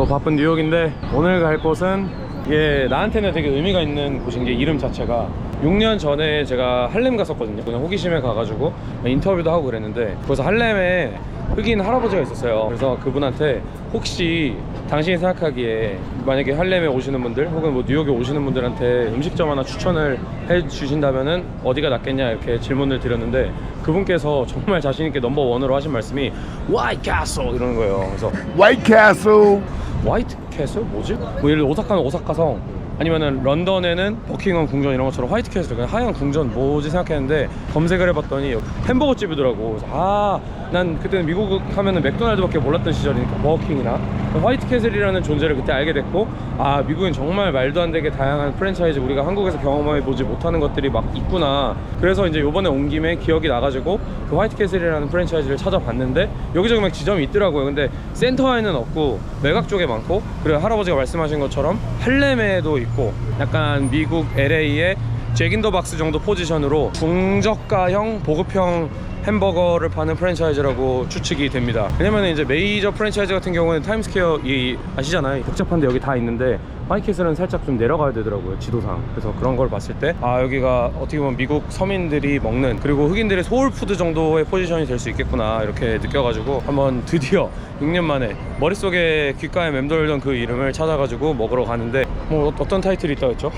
또 바쁜 뉴욕인데 오늘 갈 곳은 이게 나한테는 되게 의미가 있는 곳인 게 이름 자체가 6년 전에 제가 할렘 갔었거든요. 그냥 호기심에 가가지고 인터뷰도 하고 그랬는데 거기서 할렘에 흑인 할아버지가 있었어요. 그래서 그분한테 혹시 당신이 생각하기에 만약에 할렘에 오시는 분들 혹은 뭐 뉴욕에 오시는 분들한테 음식점 하나 추천을 해 주신다면은 어디가 낫겠냐 이렇게 질문을 드렸는데 그분께서 정말 자신 있게 넘버 원으로 하신 말씀이 White Castle 이러는 거예요. 그래서 White Castle. 화이트 캐슬? 뭐지? 뭐 예를 들어 오사카는 오사카성. 아니면은 런던에는 버킹엄 궁전 이런 것처럼 화이트 캐슬. 그냥 하얀 궁전 뭐지 생각했는데 검색을 해봤더니 햄버거 집이더라고. 아 난 그때는 미국 하면은 맥도날드밖에 몰랐던 시절이니까 버거킹이나. 화이트 캐슬이라는 존재를 그때 알게 됐고 아 미국엔 정말 말도 안 되게 다양한 프랜차이즈 우리가 한국에서 경험해 보지 못하는 것들이 막 있구나. 그래서 이제 요번에 온 김에 기억이 나가지고 그 화이트 캐슬이라는 프랜차이즈를 찾아봤는데 여기저기 막 지점이 있더라고요. 근데 센터에는 없고 매각 쪽에 많고 그리고 할아버지가 말씀하신 것처럼 할렘에도 있고 약간 미국 LA의 잭인더 박스 정도 포지션으로 중저가형 보급형 햄버거를 파는 프랜차이즈라고 추측이 됩니다. 왜냐면 이제 메이저 프랜차이즈 같은 경우는 타임스퀘어 이 아시잖아요. 복잡한데 여기 다 있는데 화이캐슬은 살짝 좀 내려가야 되더라고요 지도상. 그래서 그런 걸 봤을 때 아 여기가 어떻게 보면 미국 서민들이 먹는 그리고 흑인들의 소울푸드 정도의 포지션이 될 수 있겠구나 이렇게 느껴가지고 한번 드디어 6년 만에 머릿속에 귓가에 맴돌던 그 이름을 찾아가지고 먹으러 가는데 뭐 어떤 타이틀이 있다고 했죠?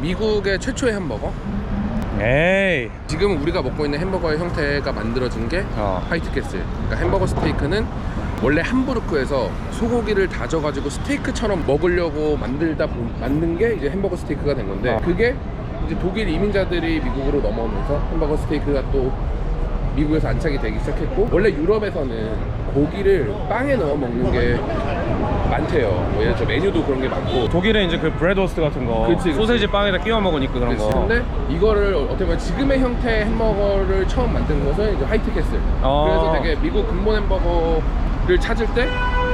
미국의 최초의 햄버거. 에이 지금 우리가 먹고 있는 햄버거의 형태가 만들어진 게 어. 화이트 캐슬. 그러니까 햄버거 스테이크는 원래 함부르크에서 소고기를 다져가지고 스테이크처럼 먹으려고 만들다 보, 만든 게 이제 햄버거 스테이크가 된 건데 어. 그게 이제 독일 이민자들이 미국으로 넘어오면서 햄버거 스테이크가 또 미국에서 안착이 되기 시작했고 원래 유럽에서는 고기를 빵에 넣어 먹는 게 많대요. 뭐 예를 들어 메뉴도 그런 게 많고 독일에 이제 그 브레드워스트 같은 거 그치, 그치. 소세지 빵에다 끼워 먹으니까 그런 그렇지. 거 근데 이거를 어떻게 보면 지금의 형태의 햄버거를 처음 만든 것은 이제 화이트 캐슬. 어. 그래서 되게 미국 근본 햄버거를 찾을 때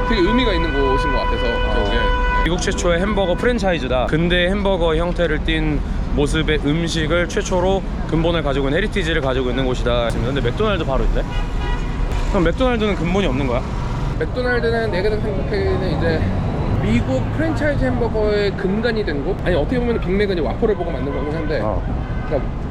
되게 의미가 있는 곳인 것 같아서 저게. 네. 미국 최초의 햄버거 프랜차이즈다 근대 햄버거 형태를 띈 모습의 음식을 최초로 근본을 가지고 있는 헤리티지를 가지고 있는 곳이다 근데 맥도날드 바로 있네 그럼 맥도날드는 근본이 없는 거야? 맥도날드는 내가 생각하기에는 이제 미국 프랜차이즈 햄버거의 근간이 된 곳? 아니 어떻게 보면 빅맥은 이제 와퍼를 보고 만든 거긴 한데 어. 그러니까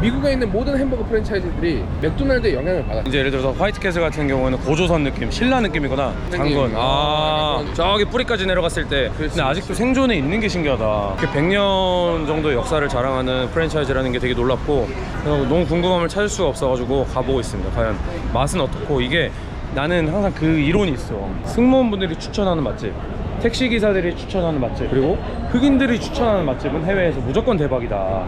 미국에 있는 모든 햄버거 프랜차이즈들이 맥도날드의 영향을 받아. 이제 예를 들어서 화이트 캐슬 같은 경우에는 고조선 느낌, 신라 느낌이거나 느낌. 장군. 아, 약간 그런- 저기 뿌리까지 내려갔을 때. 그렇지, 근데 아직도 생존해 있는 게 신기하다. 이렇게 100년 정도의 역사를 자랑하는 프랜차이즈라는 게 되게 놀랍고 그래서 너무 궁금함을 찾을 수가 없어가지고 가보고 있습니다. 과연 맛은 어떻고 이게 나는 항상 그 이론이 있어. 승무원분들이 추천하는 맛집. 택시 기사들이 추천하는 맛집 그리고 흑인들이 추천하는 맛집은 해외에서 무조건 대박이다.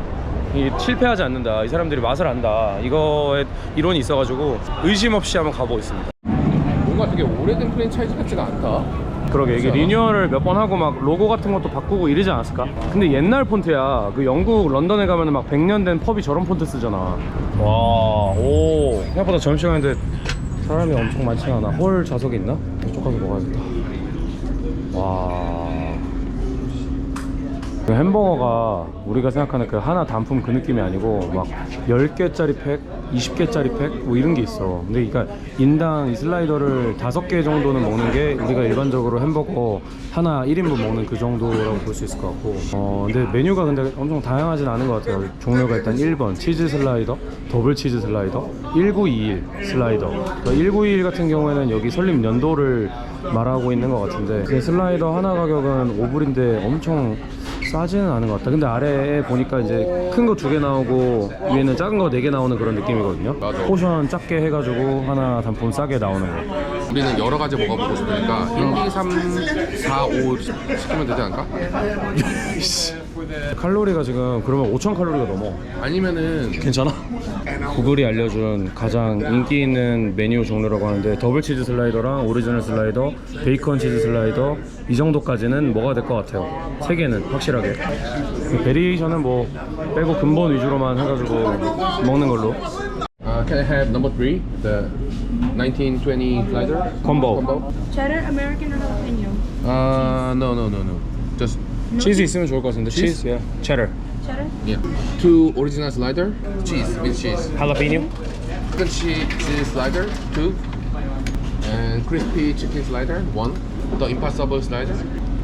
이 실패하지 않는다. 이 사람들이 맛을 안다. 이거에 이론이 있어가지고 의심 없이 한번 가보고 있습니다. 뭔가 되게 오래된 프랜차이즈 같지가 않다. 그러게 이게. 리뉴얼을 몇 번 하고 막 로고 같은 것도 바꾸고 이러지 않았을까? 근데 옛날 폰트야. 그 영국 런던에 가면은 막 100년 된 펍이 저런 폰트 쓰잖아. 와, 오. 생각보다 점심시간인데 사람이 엄청 많지 않아. 홀 좌석이 있나? 이쪽 가서 먹어야겠다. 와. 그 햄버거가 우리가 생각하는 그 하나 단품 그 느낌이 아니고 막 10개짜리 팩, 20개짜리 팩 뭐 이런 게 있어. 근데 그러니까 인당 이 슬라이더를 5개 정도는 먹는 게 우리가 일반적으로 햄버거 하나 1인분 먹는 그 정도라고 볼 수 있을 것 같고. 어, 근데 메뉴가 근데 엄청 다양하진 않은 것 같아요. 종류가 일단 1번 치즈 슬라이더, 더블 치즈 슬라이더, 1921 슬라이더. 그러니까 1921 같은 경우에는 여기 설립 연도를 말하고 있는 것 같은데 그 슬라이더 하나 가격은 5불인데 엄청 싸지는 않은 것 같다. 근데 아래에 보니까 이제 큰 거 두 개 나오고 위에는 작은 거 네 개 나오는 그런 느낌이거든요. 맞아. 포션 작게 해가지고 하나 단품 싸게 나오는 거. 우리는 여러 가지 먹어보고 싶으니까 1, 2, 3, 4, 5 시키면 되지 않을까? 칼로리가 지금 그러면 5천 칼로리가 넘어. 아니면은 괜찮아? 구글이 알려준 가장 인기 있는 메뉴 종류라고 하는데 더블 치즈 슬라이더랑 오리지널 슬라이더, 베이컨 치즈 슬라이더 이 정도까지는 뭐가 될 것 같아요. 세 개는 확실하게. 그 베리에이션은 뭐 빼고 근본 위주로만 해가지고 먹는 걸로. uh, can I have number 3? The 1920 slider? combo? Cheddar, American, or jalapeno? Uh, no, no, no, no. Just 치즈 있으면 좋을 것 같은데 치즈? 치즈, 예, 체더, Cheddar? yeah. Two original slider, cheese with cheese. 할라피뇨, Chicken cheese slider, two. And crispy chicken slider, one. The Impossible Slider.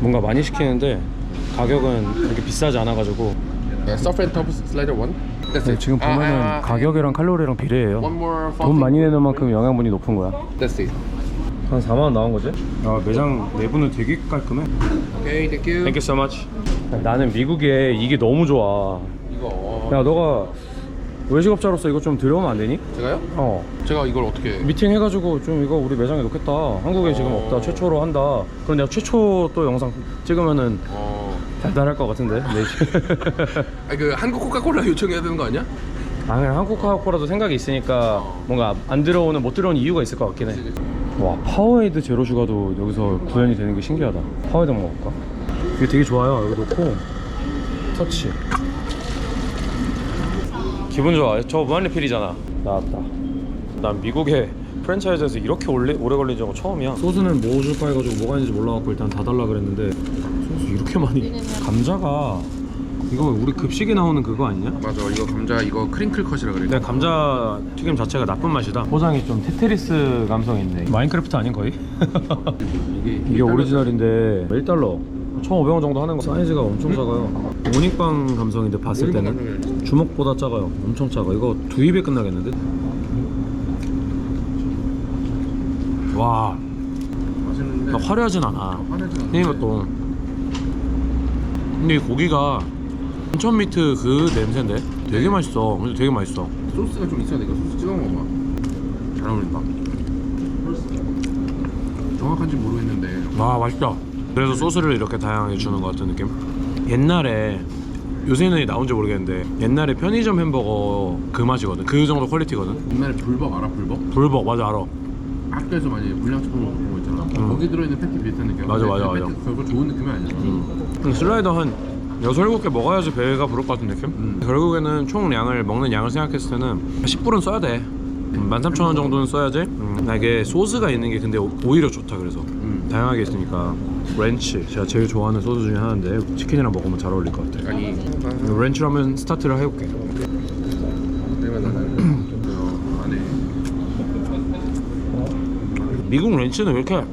뭔가 많이 시키는데 가격은 그렇게 비싸지 않아가지고 Yeah, soft and top slider one. That's 네, it. 지금 보면은 아, 아, 가격이랑 칼로리랑 비례해요 One more. 돈 많이 내는 만큼 영양분이 높은 거야 That's it. 한 4만 원 나온 거지? 아 매장 내부는 되게 깔끔해 thank you. Thank you so much 나는 미국에 이게 너무 좋아 이거 야 너가 외식업자로서 이거 좀 들여오면 안 되니? 제가요? 어 제가 이걸 어떻게? 미팅 해가지고 좀 이거 우리 매장에 놓겠다 한국에 지금 어. 없다 최초로 한다 그럼 내가 최초 또 영상 찍으면은 어. 달달할 것 같은데 네. 아니 그 한국 코카콜라 요청해야 되는 거 아니야? 아 그냥 한국 카카오라도 생각이 있으니까 뭔가 안 들어오는 못 들어오는 이유가 있을 것 같긴 해 와 파워에이드 제로 슈가도 여기서 구현이 되는 게 신기하다. 파워에이드 한번 먹을까? 이게 되게 좋아요 여기 놓고. 터치. 기분 좋아. 저 무한리필이잖아. 나왔다. 난 미국에 프랜차이즈에서 이렇게 오래, 오래 걸린 적은 처음이야. 소스는 뭐 줄까 해가지고 뭐가 있는지 몰라갖고 일단 다 달라 그랬는데 소스 이렇게 많이 감자가 이거 우리 급식에 나오는 그거 아니냐? 맞아. 이거 감자 이거 크링클 컷이라 그래. 근데 감자 튀김 자체가 나쁜 맛이다. 포장이 좀 테트리스 감성 있네. 마인크래프트 아닌 거의? 이게 이게 오리지널인데 1달러. 1,500원 정도 하는 거 사이즈가 엄청 작아요. 모닝빵 감성인데 봤을 때는. 주먹보다 작아요. 엄청 작아. 이거 두 입에 끝나겠는데? 와, 맛있는데. 나 화려하진 않아. 화내지 않는데. 이것도. 근데 이 고기가 인천 미트 그 냄새인데 되게 맛있어. 근데 되게 맛있어. 소스가 좀 있어야 돼. 이거 소스 찍어 먹어봐. 잘 어울린다. 정확한지 모르겠는데. 와 맛있다 그래서 소스를 이렇게 다양하게 주는 것 같은 느낌 옛날에 요새는 나온지 모르겠는데 옛날에 편의점 햄버거 그 맛이거든 그 정도 퀄리티거든 옛날에 불벅 알아? 불벅? 불벅 맞아 알아 학교에서 많이 불량식품 먹는 거 있잖아. 거기 들어있는 패티 비슷한 느낌. 맞아, 맞아, 그 맞아. 패티 결국 좋은 느낌이 아니야. 음, 슬라이더 한 6, 7개 먹어야지 배가 부를 것 같은 느낌? 음. 결국에는 총량을 먹는 양을 생각했을 때는 10불은 써야 돼. 13,000원 정도는 써야지. 음, 나 이게 소스가 있는 게 근데 오- 오히려 좋다 그래서. 음. 다양하게 있으니까. 렌치. 제가 제일 좋아하는 소스 중에 하나인데 치킨이랑 먹으면 잘 어울릴 것 같아. 아니. 렌치라면 스타트를 해볼게. 미국 렌치는 왜 이렇게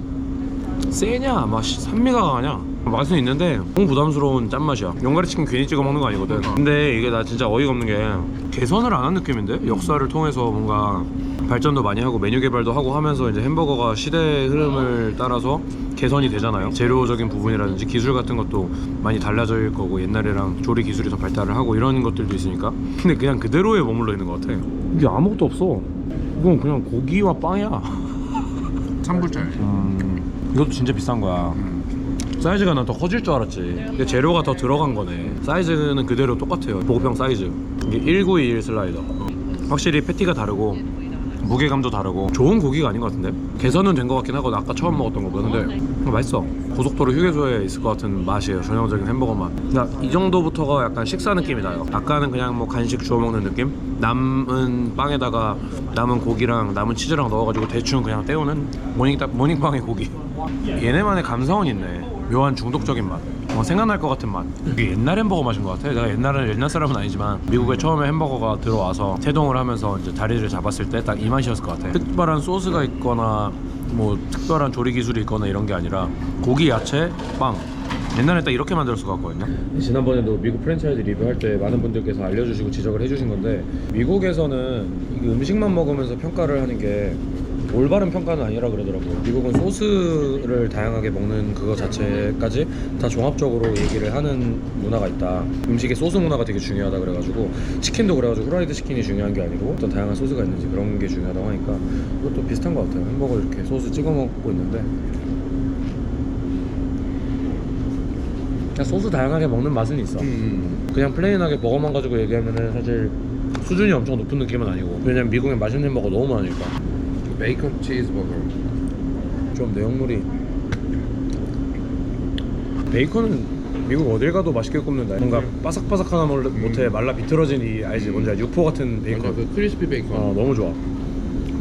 세냐? 맛이 산미가 강하냐 맛은 있는데 너무 부담스러운 짠맛이야. 용가리 치킨 괜히 찍어 먹는 거 아니거든. 근데 이게 나 진짜 어이가 없는 게 개선을 안 한 느낌인데? 역사를 통해서 뭔가 발전도 많이 하고 메뉴 개발도 하고 하면서 이제 햄버거가 시대의 흐름을 따라서 개선이 되잖아요. 재료적인 부분이라든지 기술 같은 것도 많이 달라질 거고 옛날이랑 조리 기술이 더 발달을 하고 이런 것들도 있으니까. 근데 그냥 그대로에 머물러 있는 것 같아. 이게 아무것도 없어. 이건 그냥 고기와 빵이야. 3불짜리. 음, 이것도 진짜 비싼 거야. 사이즈가 난 더 커질 줄 알았지. 근데 재료가 더 들어간 거네. 사이즈는 그대로 똑같아요. 보급형 사이즈. 이게 1921 슬라이더. 확실히 패티가 다르고 무게감도 다르고 좋은 고기가 아닌 것 같은데 개선은 된 것 같긴 하고 아까 처음 먹었던 거보다 근데 그냥 맛있어 고속도로 휴게소에 있을 것 같은 맛이에요 전형적인 햄버거 맛 그러니까 이 정도부터가 약간 식사 느낌이 나요 아까는 그냥 뭐 간식 주워 먹는 느낌 남은 빵에다가 남은 고기랑 남은 치즈랑 넣어가지고 대충 그냥 때우는 모닝, 모닝빵의 고기 얘네만의 감성은 있네 묘한 중독적인 맛 어, 생각날 것 같은 맛. 이게 옛날 햄버거 맛인 것 같아. 내가 옛날에 옛날 사람은 아니지만 미국에 처음에 햄버거가 들어와서 태동을 하면서 이제 다리를 잡았을 때 딱 이 맛이었을 것 같아. 특별한 소스가 있거나 뭐 특별한 조리 기술이 있거나 이런 게 아니라 고기, 야채, 빵. 옛날에 딱 이렇게 만들었을 것 같거든요. 지난번에도 미국 프랜차이즈 리뷰할 때 많은 분들께서 알려주시고 지적을 해주신 건데 미국에서는 음식만 먹으면서 평가를 하는 게 올바른 평가는 아니라 그러더라고요. 미국은 소스를 다양하게 먹는 그거 자체까지 다 종합적으로 얘기를 하는 문화가 있다. 음식의 소스 문화가 되게 중요하다 그래가지고 치킨도 그래가지고 후라이드 치킨이 중요한 게 아니고 어떤 다양한 소스가 있는지 그런 게 중요하다고 하니까 그것도 비슷한 것 같아요. 햄버거 이렇게 소스 찍어 먹고 있는데 그냥 소스 다양하게 먹는 맛은 있어. 음. 그냥 플레인하게 버거만 가지고 얘기하면은 사실 수준이 엄청 높은 느낌은 아니고 왜냐면 미국에 맛있는 햄버거 너무 많으니까 베이컨 치즈버거. 좀 내용물이 베이컨은 미국 어딜 가도 맛있게 굽는다 뭔가 바삭바삭하나 몰- 못해 말라 비틀어진 이 알지 뭔지 알지? 육포 같은 베이컨. 그 크리스피 베이컨. 어 너무 좋아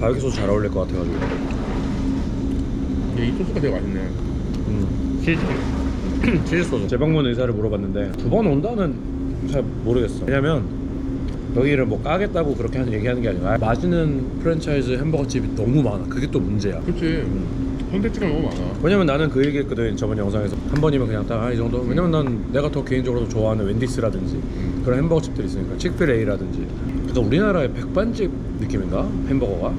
바베큐 소스 잘 어울릴 것 같아가지고 이 소스가 되게 맛있네. 음. 치즈 치즈 소스 재방문 의사를 물어봤는데 두 번 온다는 잘 모르겠어 왜냐면 여기를 뭐 까겠다고 그렇게 하는 얘기하는 게 아니라 맛있는 프랜차이즈 햄버거 집이 너무 많아. 그게 또 문제야. 그렇지. 콘텐츠가 너무 많아. 왜냐면 나는 그 얘기 했거든 저번 영상에서. 한 번이면 그냥 딱아이 정도? 왜냐면 난 내가 더 개인적으로 좋아하는 웬디스라든지 그런 햄버거 집들이 있으니까. 칙필에이라든지. 그러니까 우리나라의 백반집 느낌인가? 햄버거가?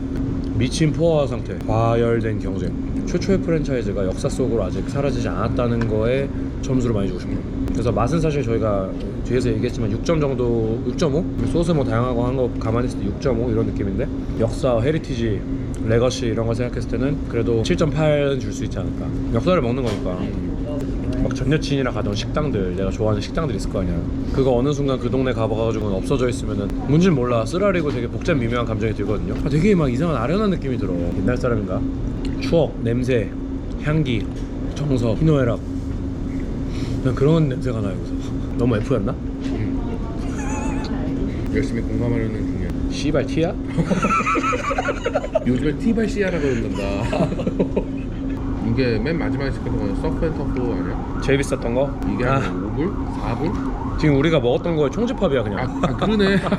미친 포화 상태. 과열된 경쟁 최초의 프랜차이즈가 역사 속으로 아직 사라지지 않았다는 거에 점수를 많이 주고 싶어요. 그래서 맛은 사실 저희가 뒤에서 얘기했지만 6점 정도 6.5 소스 뭐 다양하고 한거 있을 때 6.5 이런 느낌인데 역사 헤리티지 레거시 이런 거 생각했을 때는 그래도 7.8은 줄 수 있지 않을까. 역사를 먹는 거니까. 막전 여친이랑 가던 식당들 내가 좋아하는 식당들 있을 거 아니야. 그거 어느 순간 그 동네 가봐가지고 없어져 있으면은 뭔진 몰라. 쓰라리고 되게 복잡 미묘한 감정이 들거든요. 아, 되게 막 이상한 아련한 느낌이 들어. 옛날 사람인가 추억 냄새 향기 정서 희노애락 난 그런 냄새가 나요 그래서 너무 F였나? 열심히 공감하려는 중이야. 씨발 티야? 요즘에 티발시아라 그런단다. 이게 맨 마지막에 시켰던 건 서프앤터프 아니야? 제일 비쌌던 거? 이게 아, 한 5불? 4불? 지금 우리가 먹었던 거의 총집합이야 그냥 아, 아 그러네. 아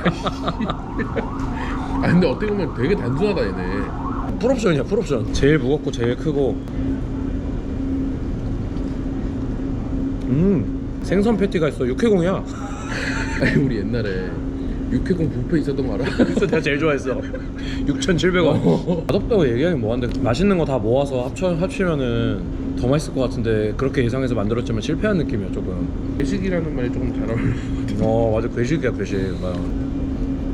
근데 어떻게 보면 되게 단순하다 얘네. 풀옵션이야 풀옵션. 제일 무겁고 제일 크고. 음 생선 패티가 있어. 육회공이야. 아니 우리 옛날에 육회공 뷔페 있었던 거 알아? 그래서 내가 제일 좋아했어. 6,700원. 맛없다고 얘기하긴 뭐한데 맛있는 거 다 모아서 합쳐, 합치면은 더 맛있을 것 같은데 그렇게 예상해서 만들었지만 실패한 느낌이야 조금. 괴식이라는 말이 조금 잘 어울려. 어 맞아. 괴식이야 괴식. 맞아.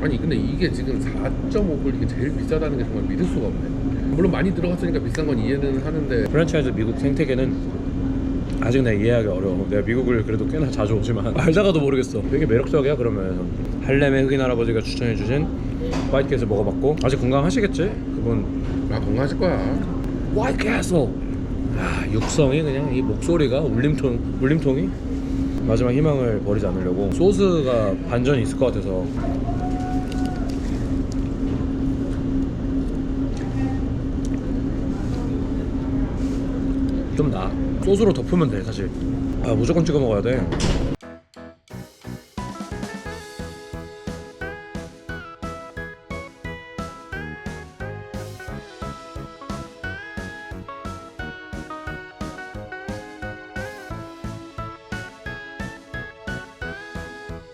아니 근데 이게 지금 4.5불 이게 제일 비싸다는 게 정말 믿을 수가 없네. 물론 많이 들어갔으니까 비싼 건 이해는 하는데. 프랜차이즈 미국 생태계는 아직 내가 이해하기 어려워. 내가 미국을 그래도 꽤나 자주 오지만. 알다가도 모르겠어. 되게 매력적이야 그러면? 할렘의 흑인 할아버지가 추천해주신 화이트캣을 먹어봤고. 아직 건강하시겠지? 그분. 아 건강하실 거야. 화이트캣을 아 육성이 그냥 이 목소리가 울림통, 울림통이? 마지막 희망을 버리지 않으려고. 소스가 반전이 있을 것 같아서 좀 나. 소스로 덮으면 돼 사실. 아 무조건 찍어 먹어야 돼.